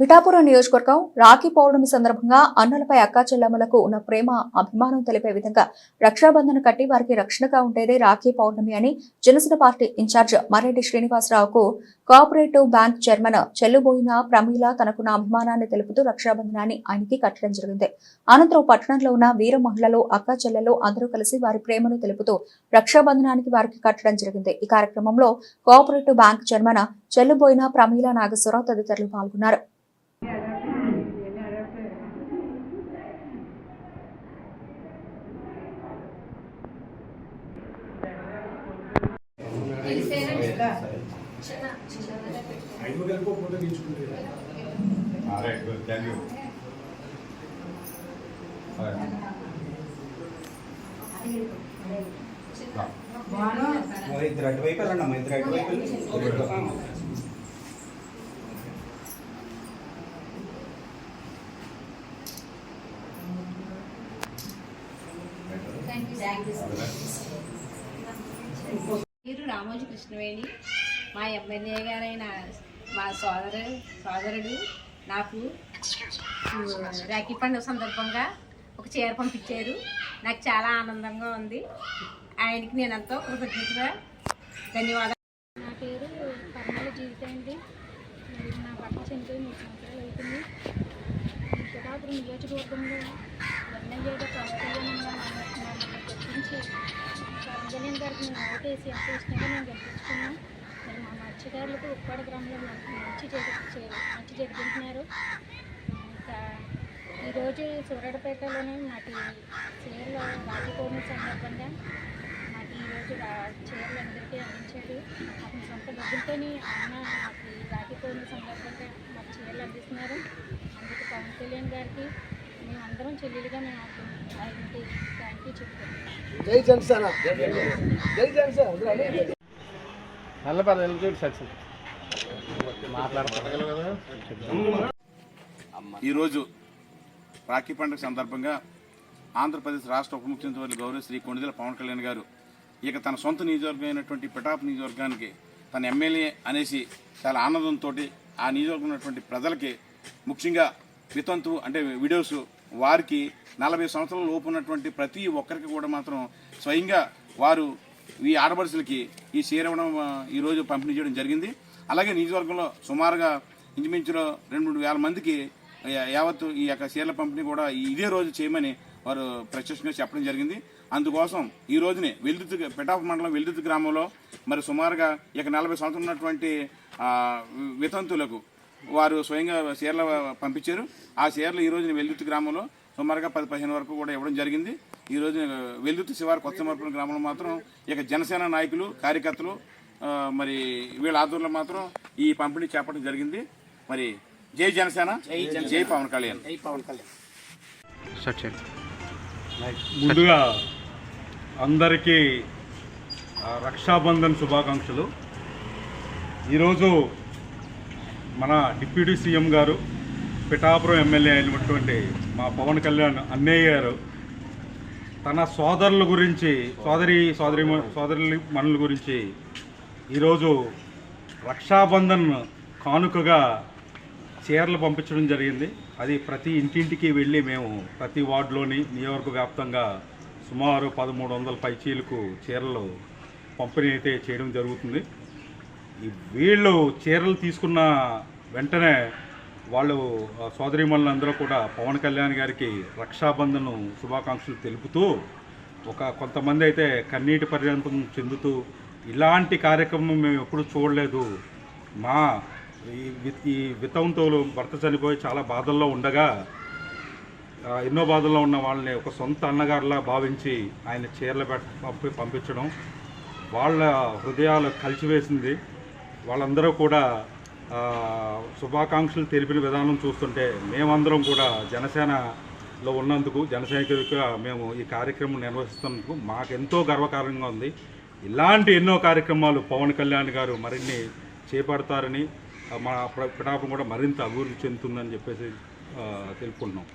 పిఠాపురం నియోజకవర్గం రాఖీ పౌర్ణమి సందర్భంగా అన్నలపై అక్కా చెల్లెమ్మలకు ఉన్న ప్రేమ అభిమానం తెలిపే విధంగా రక్షాబంధన కట్టి వారికి రక్షణగా ఉండేదే రాఖీ పౌర్ణమి అని Janasena party incharge Marreddy శ్రీనివాసరావుకు cooperative bank chairman Chelluboina Pramila తనకున్న అభిమానాన్ని తెలుపుతూ రక్షాబంధనాన్ని ఆయనకి కట్టడం జరిగింది. అనంతరం పట్టణంలో ఉన్న వీర మహిళలు అక్కా చెల్లెలు అందరూ కలిసి వారి ప్రేమను తెలుపుతూ రక్షాబంధనానికి వారికి కట్టడం జరిగింది. ఈ కార్యక్రమంలో cooperative bank chairman Chelluboina Pramila Nageswararao తదితరులు పాల్గొన్నారు. మరి ఇద్దరు అటువైపు వెళ్ళండి అమ్మా ఇద్దరు అటువైపు వెళ్ళి. పేరు రామోజీ కృష్ణవేణి మా ఎమ్మెల్యే గారైన మా సోదరు సోదరుడు నాకు రాఖీ పండుగ సందర్భంగా ఒక చీర పంపించారు. నాకు చాలా ఆనందంగా ఉంది. ఆయనకి నేను ఎంతో కృతజ్ఞతగా ధన్యవాదాలు. నా పేరు పర్మల జీవిత అండి. మరి నా భర్త చనిపోయి మూడు సంవత్సరాలు అవుతుంది. ఈ పిఠాపురం నియోజకవర్గంలో ఎమ్మెల్యేగా మమ్మల్ని గుర్తించి పవన్ గారికి మేము ఓటేసి ఎంత ఇష్టంగా మేము గెలిపించుకున్నాం. మరి మా మత్స్యకారులకు ఉప్పాడ గ్రామంలో మంచి మంచి మంచి జరిపించినారు ఇంకా ఈరోజు సూరడపేటలోనే మాటి చీరలు రాఖీ సందర్భంగా మాకు ఈరోజు చీరలు అందరికీ అందించాడు. అతని సొంత డబ్బులతోని ఆయన మాకు ఈ సందర్భంగా మాకు చీరలు అందిస్తున్నారు. అందుకు పవన్ కళ్యాణ్ గారికి మేమందరం చెల్లెలుగా మేము ఆయనకి థ్యాంక్ యూ చెప్తాం జై జనసేన. జై జనసేన. ఈరోజు రాఖీ పండుగ సందర్భంగా ఆంధ్రప్రదేశ్ రాష్ట్ర ఉప ముఖ్యమంత్రి గౌరవ శ్రీ కొణిదెల పవన్ కళ్యాణ్ గారు ఇక తన సొంత నియోజకవర్గం అయినటువంటి పిఠాప్ నియోజకవర్గానికి తన ఎమ్మెల్యే అనేసి చాలా ఆనందంతో ఆ నియోజకవర్గం ఉన్నటువంటి ప్రజలకి ముఖ్యంగా వితంతు అంటే విడోస్ వారికి నలభై సంవత్సరాల లోపు ఉన్నటువంటి ప్రతి ఒక్కరికి కూడా మాత్రం స్వయంగా వారు ఈ ఆడపడుచులకి ఈ చీర ఇవ్వడం ఈరోజు పంపిణీ చేయడం జరిగింది. అలాగే నియోజకవర్గంలో సుమారుగా ఇంచుమించులో రెండు మూడు వేల మందికి యావత్తు ఈ యొక్క చీరల పంపిణీ కూడా ఇదే రోజు చేయమని వారు ప్రత్యక్షంగా చెప్పడం జరిగింది. అందుకోసం ఈ రోజునే వెల్దుత్ పెటాఫ్ మండలం వెల్దుత్ గ్రామంలో మరి సుమారుగా ఇక నలభై సంవత్సరాలు ఉన్నటువంటి వితంతులకు వారు స్వయంగా చీరలు పంపించారు. ఆ చీరలు ఈ రోజున వెల్దుర్తి గ్రామంలో సుమారుగా పది పదిహేను వరకు కూడా ఇవ్వడం జరిగింది. ఈ రోజు వెల్దుర్తి శివారు కొత్త మార్పుల గ్రామంలో మాత్రం ఇక జనసేన నాయకులు కార్యకర్తలు మరి వీళ్ళ ఆధ్వర్యంలో మాత్రం ఈ పంపిణీ చేపట్టడం జరిగింది. మరి జై జనసేన జై పవన్ కళ్యాణ్. ముందుగా అందరికీ రక్షాబంధన్ శుభాకాంక్షలు. ఈరోజు మన డిప్యూటీ సీఎం గారు పిఠాపురం ఎమ్మెల్యే అయినటువంటి మా పవన్ కళ్యాణ్ అన్నయ్య గారు తన సోదరుల గురించి సోదరి సోదరి సోదరుల మనుల గురించి ఈరోజు రక్షాబంధన్ కానుకగా చీరలు పంపించడం జరిగింది. అది ప్రతి ఇంటింటికి వెళ్ళి మేము ప్రతి వార్డులోని నియోజక వ్యాప్తంగా సుమారు పదమూడు వందల పైచీలకు చీరలు పంపిణీ అయితే చేయడం జరుగుతుంది. ఈ వీళ్ళు చీరలు తీసుకున్న వెంటనే వాళ్ళు సోదరిమణులందరూ కూడా పవన్ కళ్యాణ్ గారికి రక్షాబంధన్ శుభాకాంక్షలు తెలుపుతూ ఒక కొంతమంది అయితే కన్నీటి పర్యంతం చెందుతూ ఇలాంటి కార్యక్రమం మేము ఎప్పుడు చూడలేదు. మా ఈ వితంతువులు భర్త చనిపోయి చాలా బాధల్లో ఉండగా ఎన్నో బాధల్లో ఉన్న వాళ్ళని ఒక సొంత అన్నగారిలా భావించి ఆయన చీరలు పెట్ పంపి పంపించడం వాళ్ళ హృదయాలు కలిచివేసింది. వాళ్ళందరూ కూడా శుభాకాంక్షలు తెలిపిన విధానం చూస్తుంటే మేమందరం కూడా జనసేనలో ఉన్నందుకు జనసైనికులుగా మేము ఈ కార్యక్రమం నిర్వహిస్తున్నందుకు మాకెంతో గర్వకారంగా ఉంది. ఇలాంటి ఎన్నో కార్యక్రమాలు పవన్ కళ్యాణ్ గారు మరిన్ని చేపడతారని మా పిఠాపం కూడా మరింత అభివృద్ధి చెందుతుందని చెప్పేసి తెలుపుకుంటున్నాం.